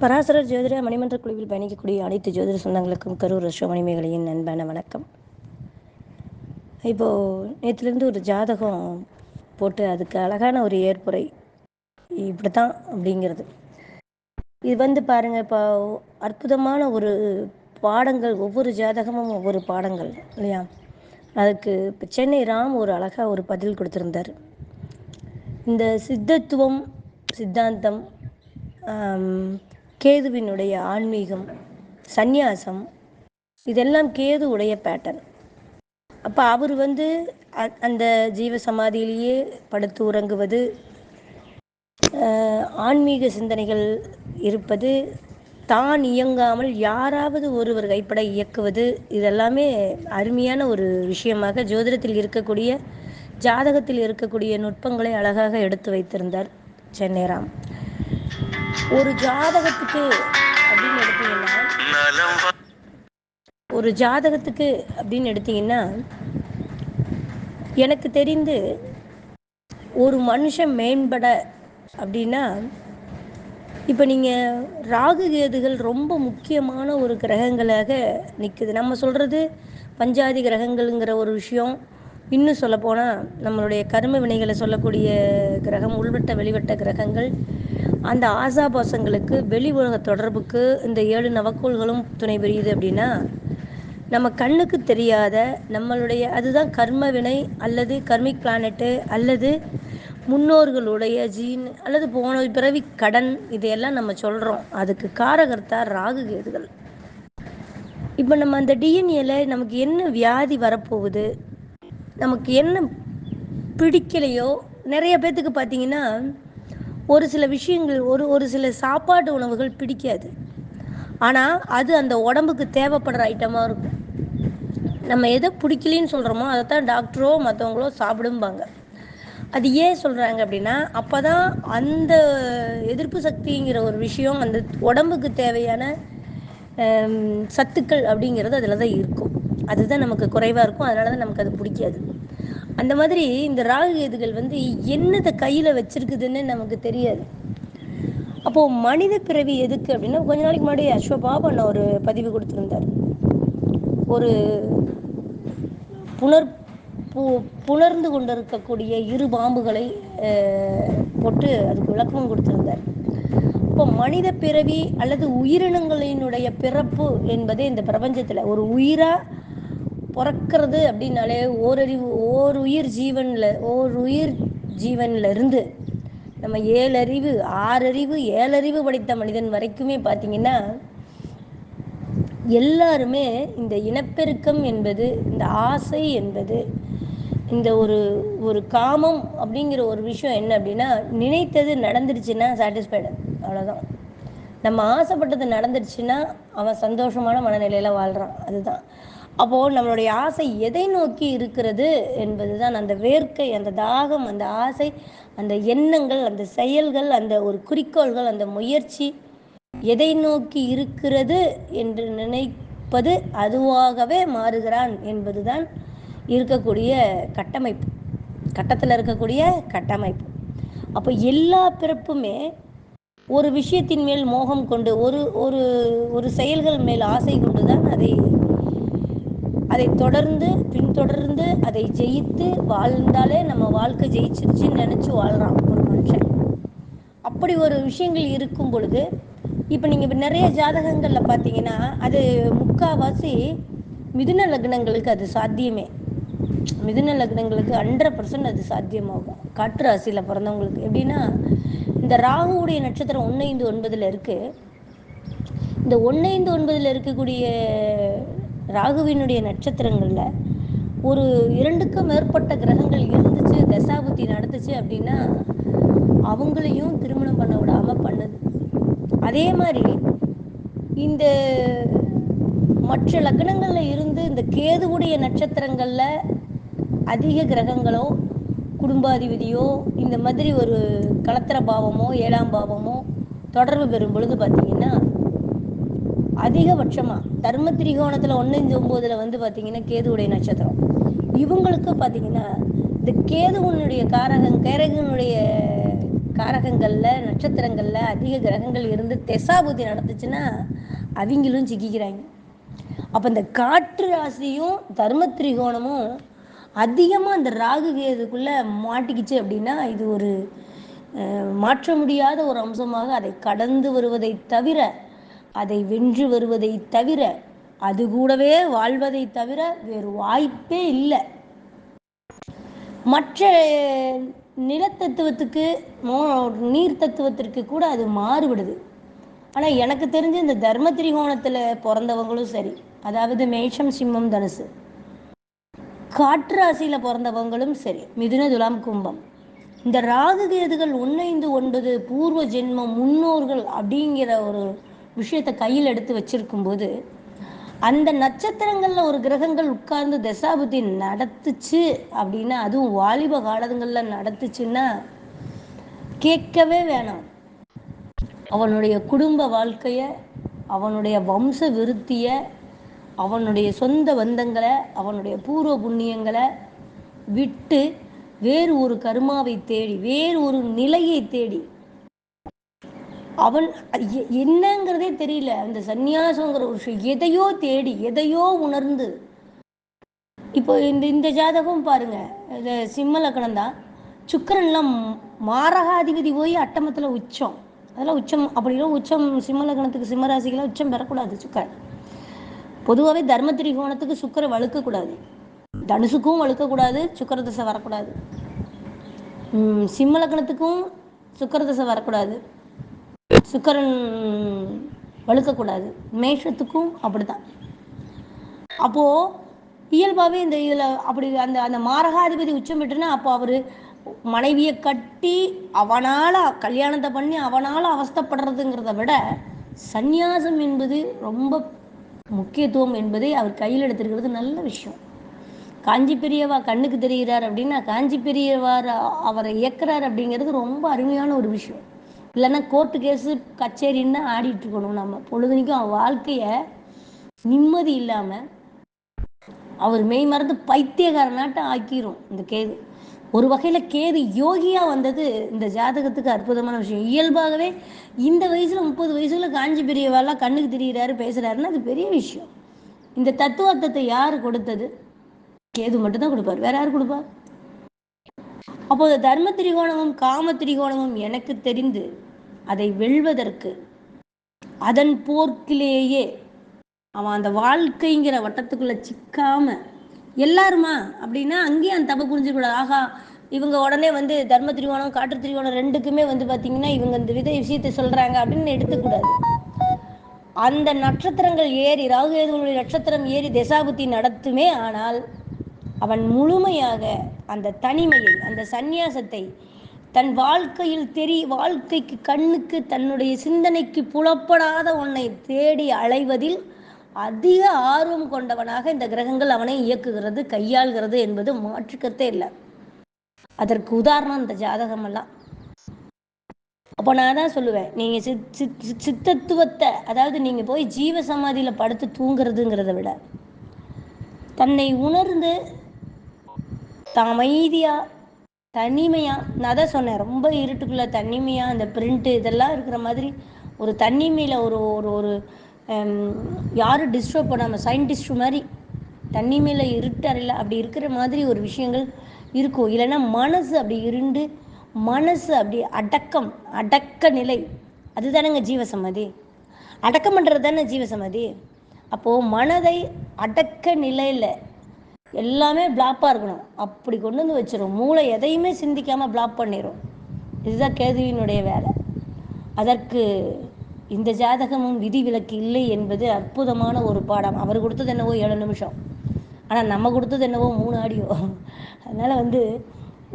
பராசர ஜோதிட மணிமன்ற குழுவில் பயணிக்கக்கூடிய அனைத்து ஜோதிட சொந்தங்களுக்கும் கரூர் அஸ்வமணிமேகலையின் அன்பான வணக்கம். இப்போது நேற்றுலேருந்து ஒரு ஜாதகம் போட்டு அதுக்கு அழகான ஒரு ஏற்புரை இப்படி தான் அப்படிங்கிறது. இது வந்து பாருங்கள் இப்போ அற்புதமான ஒரு பாடங்கள் ஒவ்வொரு ஜாதகமும் ஒவ்வொரு பாடங்கள் இல்லையா? அதுக்கு இப்போ சென்னை ராம் ஒரு அழகாக ஒரு பதில் கொடுத்துருந்தார். இந்த சித்தத்துவம் சித்தாந்தம் கேதுவினுடைய ஆன்மீகம் சந்நியாசம் இதெல்லாம் கேது உடைய பேட்டர்ன் அப்போ அவர் வந்து அந்த ஜீவ சமாதியிலேயே படுத்து உறங்குவது ஆன்மீக சிந்தனைகள் இருப்பது தான் இயங்காமல் யாராவது ஒருவர் கைப்பட இயக்குவது இதெல்லாமே அருமையான ஒரு விஷயமாக ஜோதிடத்தில் இருக்கக்கூடிய ஜாதகத்தில் இருக்கக்கூடிய நுட்பங்களை அழகாக எடுத்து வைத்திருந்தார் சென்னைராம் ஒரு ஜாதகத்துக்கு அப்படின்னு எடுத்தீங்கன்னா ஒரு ஜாதகத்துக்கு அப்படின்னு எடுத்தீங்கன்னா எனக்கு தெரிந்து ஒரு மனுஷன் மேம்பட அப்படின்னா இப்போ நீங்கள் ராகு கேதுகள் ரொம்ப முக்கியமான ஒரு கிரகங்களாக நிற்குது நம்ம சொல்கிறது பஞ்சாதி கிரகங்கள்ங்கிற ஒரு விஷயம். இன்னும் சொல்லப்போனால் நம்மளுடைய கர்ம வினைகளை சொல்லக்கூடிய கிரகம் உள்வட்ட வெளிவட்ட கிரகங்கள் அந்த ஆசாபாசங்களுக்கு வெளி உலக தொடர்புக்கு இந்த ஏழு நவக்கோள்களும் துணை புரியுது அப்படின்னா நம்ம கண்ணுக்கு தெரியாத நம்மளுடைய அதுதான் கர்ம வினை அல்லது கர்மிக் பிளானட்டு அல்லது முன்னோர்களுடைய ஜீன் அல்லது போன பிறவி கடன் இதையெல்லாம் நம்ம சொல்கிறோம் அதுக்கு காரகர்த்தா ராகு கேதுகள். இப்போ நம்ம அந்த டிஎன்ஏல நமக்கு என்ன வியாதி வரப்போகுது நமக்கு என்ன பிடிக்கலையோ நிறைய பேர்த்துக்கு பார்த்தீங்கன்னா ஒரு சில விஷயங்கள் ஒரு ஒரு சில சாப்பாட்டு உணவுகள் பிடிக்காது. ஆனால் அது அந்த உடம்புக்கு தேவைப்படுற ஐட்டமாக இருக்கும். நம்ம எதை பிடிக்கலன்னு சொல்கிறோமோ அதை தான் டாக்டரோ மற்றவங்களோ சாப்பிடும்பாங்க. அது ஏன் சொல்கிறாங்க அப்படின்னா அப்போ தான் அந்த எதிர்ப்பு சக்திங்கிற ஒரு விஷயம் அந்த உடம்புக்கு தேவையான சத்துக்கள் அப்படிங்கிறது அதில் தான் இருக்கும். அதுதான் நமக்கு குறைவாக இருக்கும். அதனால தான் நமக்கு அது பிடிக்காது. அந்த மாதிரி இந்த ராகு கேதுகள் வந்து என்னதை கையில் வச்சிருக்குதுன்னு நமக்கு தெரியாது. அப்போது மனித பிறவி எதுக்கு அப்படின்னா கொஞ்ச நாளைக்கு முன்னாடி அஸ்வபாபன் ஒரு பதிவு கொடுத்துருந்தார். ஒரு புனர் பு புணர்ந்து கொண்டிருக்கக்கூடிய இரு பாம்புகளை போட்டு அதுக்கு விளக்கமும் கொடுத்திருந்தார். இப்போ மனித பிறவி அல்லது உயிரினங்களினுடைய பிறப்பு என்பதே இந்த பிரபஞ்சத்தில். ஒரு உயிராக பிறக்கிறது அப்படின்னாலே ஓரறிவு ஓர் உயிர் ஜீவனில் ஓர் உயிர் ஜீவன்லேருந்து நம்ம ஏழறிவு ஆறறிவு ஏழறிவு படைத்த மனிதன் வரைக்குமே பார்த்தீங்கன்னா எல்லாருமே இந்த இனப்பெருக்கம் என்பது இந்த ஆசை என்பது இந்த ஒரு ஒரு காமம் அப்படிங்கிற ஒரு விஷயம் என்ன அப்படின்னா நினைத்தது நடந்துருச்சுன்னா சாட்டிஸ்ஃபைடு அவ்வளோதான் நம்ம ஆசைப்பட்டது நடந்துருச்சுன்னா அவன் சந்தோஷமான மனநிலையில் வாழ்கிறான் அதுதான். அப்போது நம்மளுடைய ஆசை எதை நோக்கி இருக்கிறது என்பது தான் அந்த வேர்க்கை அந்த தாகம் அந்த ஆசை அந்த எண்ணங்கள் அந்த செயல்கள் அந்த ஒரு குறிக்கோள்கள் அந்த முயற்சி எதை நோக்கி இருக்கிறது என்று நினைப்பது அதுவாகவே மாறுகிறான் என்பதுதான் இருக்கக்கூடிய கட்டமைப்பு. கட்டத்தில் இருக்கக்கூடிய கட்டமைப்பு. அப்போ எல்லா பிறப்புமே ஒரு விஷயத்தின் மேல் மோகம் கொண்டு ஒரு ஒரு ஒரு செயல்கள் மேல் ஆசை கொண்டு தான் அதை அதை தொடர்ந்து பின்தொடர்ந்து அதை ஜெயித்து வாழ்ந்தாலே நம்ம வாழ்க்கை ஜெயிச்சிருச்சுன்னு நினச்சி வாழ்கிறான் ஒரு மனுஷன். அப்படி ஒரு விஷயங்கள் இருக்கும் பொழுது இப்போ நீங்கள் நிறைய ஜாதகங்களில் பார்த்தீங்கன்னா அது முக்காவாசி மிதுன லக்னங்களுக்கு அது சாத்தியமே. மிதுன லக்னங்களுக்கு ஹண்ட்ரட் பர்சன்ட் அது சாத்தியமாகும். காற்று ராசியில் பிறந்தவங்களுக்கு. எப்படின்னா இந்த ராகுவுடைய நட்சத்திரம் ஒன்று ஐந்து ஒன்பதில் இருக்குது இந்த ஒன்று ஐந்து ஒன்பதில் இருக்கக்கூடிய ராகுவினுடைய நட்சத்திரங்களில் ஒரு இரண்டுக்கும் மேற்பட்ட கிரகங்கள் இருந்துச்சு தசாபுத்தி நடந்துச்சு அப்படின்னா அவங்களையும் திருமணம் பண்ண விடாமல் பண்ணுது. அதே மாதிரி இந்த மற்ற லக்னங்களில் இருந்து இந்த கேதுவுடைய நட்சத்திரங்களில் அதிக கிரகங்களோ குடும்பாதிபதியோ இந்த மாதிரி ஒரு கலத்திர பாவமோ ஏழாம் பாவமோ தொடர்பு பெறும் பொழுது பார்த்தீங்கன்னா அதிகபட்சமாக தர்ம திரிகோணத்தில் ஒன்று இந்த ஒம்போதில் வந்து பார்த்திங்கன்னா கேதுவுடைய நட்சத்திரம். இவங்களுக்கு பார்த்திங்கன்னா இந்த கேதுவனுடைய காரகம் கேரகனுடைய காரகங்களில் நட்சத்திரங்களில் அதிக கிரகங்கள் இருந்து தெசாபுத்தி நடந்துச்சுன்னா அவங்களும் சிக்கிக்கிறாங்க அப்போ இந்த காற்று ராசியும் தர்ம திரிகோணமும் அதிகமாக அந்த ராகு கேதுக்குள்ளே மாட்டிக்கிச்சு அப்படின்னா இது ஒரு மாற்ற முடியாத ஒரு அம்சமாக அதை கடந்து வருவதை தவிர அதை வென்று வருவதை தவிர அது கூடவே வாழ்வதை தவிர வேறு வாய்ப்பே இல்லை. மற்ற நிலத்தத்துவத்துக்கு நீர் தத்துவத்திற்கு கூட அது மாறுபடுது. ஆனால் எனக்கு தெரிஞ்சு இந்த தர்ம திரிகோணத்தில் பிறந்தவங்களும் சரி அதாவது மேஷம் சிம்மம் தனுசு காற்று ராசியில் பிறந்தவங்களும் சரி மிதுன துலாம் கும்பம் இந்த ராகு கேதுகள் ஒன்னைந்து ஒன்பது பூர்வ ஜென்மம் முன்னோர்கள் அப்படிங்கிற ஒரு விஷயத்தை கையில் எடுத்து வச்சிருக்கும்போது அந்த நட்சத்திரங்களில் ஒரு கிரகங்கள் உட்கார்ந்து தசாபுத்தி நடத்துச்சு அப்படின்னா அதுவும் வாலிப காலங்களில் நடத்துச்சுன்னா கேட்கவே வேணாம். அவனுடைய குடும்ப வாழ்க்கையை அவனுடைய வம்ச விருத்தியை அவனுடைய சொந்த பந்தங்களை அவனுடைய பூர்வ புண்ணியங்களை விட்டு வேறு ஒரு கருமாவை தேடி வேறு ஒரு நிலையை தேடி அவன் என்னங்கிறதே தெரியல. அந்த சந்நியாசங்கிற ஒரு விஷயம் எதையோ தேடி எதையோ உணர்ந்து. இப்போ இந்த இந்த ஜாதகம் பாருங்க. இது சிம்ம லக்னம் தான் சுக்கரன்லாம் மாரகாதிபதி போய் அட்டமத்தில் உச்சம். அதெல்லாம் உச்சம் அப்படிலாம் உச்சம் சிம்ம லக்னத்துக்கு சிம்மராசிக்கெல்லாம் உச்சம் பெறக்கூடாது சுக்கரன். பொதுவாகவே தர்ம திரிகோணத்துக்கு சுக்கரை வழுக்கக்கூடாது. தனுசுக்கும் வழுக்கக்கூடாது சுக்கர தசை வரக்கூடாது. சிம்ம லக்னத்துக்கும் சுக்கர தசை வரக்கூடாது. சுக்கரன் வழுக்கக்கூடாது மேஷத்துக்கும் அப்படிதான் அப்போ இயல்பாகவே இந்த இதில் அப்படி அந்த அந்த மாரகாதிபதி உச்சம் பெற்றுனா அப்போ அவர் மனைவியை கட்டி அவனால் கல்யாணத்தை பண்ணி அவனால் அவஸ்தைப்படுறதுங்கிறத விட சந்நியாசம் என்பது ரொம்ப முக்கியத்துவம் என்பதை அவர் கையில் எடுத்திருக்கிறது நல்ல விஷயம். காஞ்சி பெரியவா கண்ணுக்கு தெரிகிறார் அப்படின்னா காஞ்சி பெரியவார் அவரை இயக்குறார் அப்படிங்கிறது ரொம்ப அருமையான ஒரு விஷயம். இல்லைன்னா கோர்ட்டு கேஸு கச்சேரின்னு ஆடிட்டு இருக்கணும் நம்ம. பொழுதுனிக்கும் அவன் வாழ்க்கையை நிம்மதி இல்லாமல் அவர் மெய் மறந்து பைத்தியக்காரனாட்டம் ஆக்கிரும் இந்த கேது. ஒரு வகையில் கேது யோகியா வந்தது இந்த ஜாதகத்துக்கு அற்புதமான விஷயம். இயல்பாகவே இந்த வயசுல முப்பது வயசுல காஞ்சி பெரியவாலாம் கண்ணுக்கு தெரிகிறாரு பேசுறாருன்னா அது பெரிய விஷயம். இந்த தத்துவார்த்தத்தை யார் கொடுத்தது? கேது மட்டும்தான் கொடுப்பார். வேற யார் கொடுப்பார் அப்போது தர்ம திரிகோணமும் காம திரிகோணமும் எனக்கு தெரிந்து அதை வெல்வதற்கு அதன் போர்க்கிலேயே அவன் அந்த வாழ்க்கைங்கிற வட்டத்துக்குள்ள சிக்காம எல்லாருமா? அப்படின்னா அங்கேயும் அந்த தப்பு புரிஞ்சுக்கூடாது. ஆகா இவங்க உடனே வந்து தர்ம திரிகோணம் காற்று திரிகோணம் ரெண்டுக்குமே வந்து பார்த்தீங்கன்னா இவங்க இந்த வித விஷயத்தை சொல்றாங்க அப்படின்னு எடுத்துக்கூடாது. அந்த நட்சத்திரங்கள் ஏறி ராகுகேதுவனுடைய நட்சத்திரம் ஏறி தசாபுத்தி நடத்துமே ஆனால் அவன் முழுமையாக அந்த தனிமையை அந்த சந்நியாசத்தை தன் வாழ்க்கையில் தெரி வாழ்க்கைக்கு கண்ணுக்கு தன்னுடைய சிந்தனைக்கு புலப்படாத ஒன்றை தேடி அலைவதில் அதிக ஆர்வம் கொண்டவனாக இந்த கிரகங்கள் அவனை இயக்குகிறது கையாள்கிறது என்பது மாற்றுக்கத்தே இல்லை. அதற்கு உதாரணம் இந்த ஜாதகமெல்லாம். அப்போ நான் தான் சொல்லுவேன் நீங்கள் சித் சித் சித்- சித்தத்துவத்தை அதாவது நீங்கள் போய் ஜீவ சமாதியில் படுத்து தூங்குறதுங்கிறத விட தன்னை உணர்ந்து தான் அமைதியாக தனிமையாக நான் தான் சொன்னேன் ரொம்ப இருட்டுக்குள்ளே தனிமையாக அந்த பிரிண்ட்டு இதெல்லாம் இருக்கிற மாதிரி ஒரு தனிமையில் ஒரு ஒரு ஒரு யாரும் டிஸ்டர்ப் பண்ணாமல் சயின்டிஸ்ட் மாதிரி தனிமையில் இருட்டறையில் அப்படி இருக்கிற மாதிரி ஒரு விஷயங்கள் இருக்கும். இல்லைன்னா மனசு அப்படி இருண்டு மனசு அப்படி அடக்கம் அடக்க நிலை அதுதானேங்க ஜீவசமாதி. அடக்கம் பண்ணுறது தானே ஜீவசமாதி. அப்போது மனதை அடக்க நிலையில் எல்லாமே பிளாப்பாக இருக்கணும். அப்படி கொண்டு வந்து வச்சிரும். மூளை எதையுமே சிந்திக்காமல் பிளாப் பண்ணிடும் இதுதான் கேதுவினுடைய வேலை. அதற்கு இந்த ஜாதகமும் விதிவிலக்கு இல்லை என்பது அற்புதமான ஒரு பாடம். அவர் கொடுத்தது என்னவோ ஏழு நிமிஷம். ஆனால் நம்ம கொடுத்தது என்னவோ மூணு ஆடியோ. அதனால் வந்து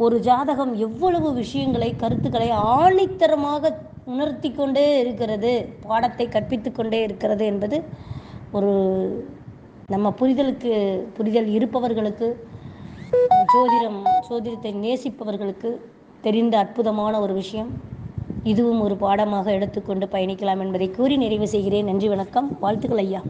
ஒரு ஜாதகம் எவ்வளவு விஷயங்களை கருத்துக்களை ஆணித்தரமாக உணர்த்தி கொண்டே இருக்கிறது பாடத்தை கற்பித்து கொண்டே இருக்கிறது என்பது ஒரு நம்ம புரிதலுக்கு புரிதல் இருப்பவர்களுக்கு ஜோதிடம் ஜோதிடத்தை நேசிப்பவர்களுக்கு தெரிந்த அற்புதமான ஒரு விஷயம். இதுவும் ஒரு பாடமாக எடுத்துக்கொண்டு பயணிக்கலாம் என்பதை கூறி நிறைவு செய்கிறேன். நன்றி வணக்கம். வாழ்த்துக்கள் ஐயா.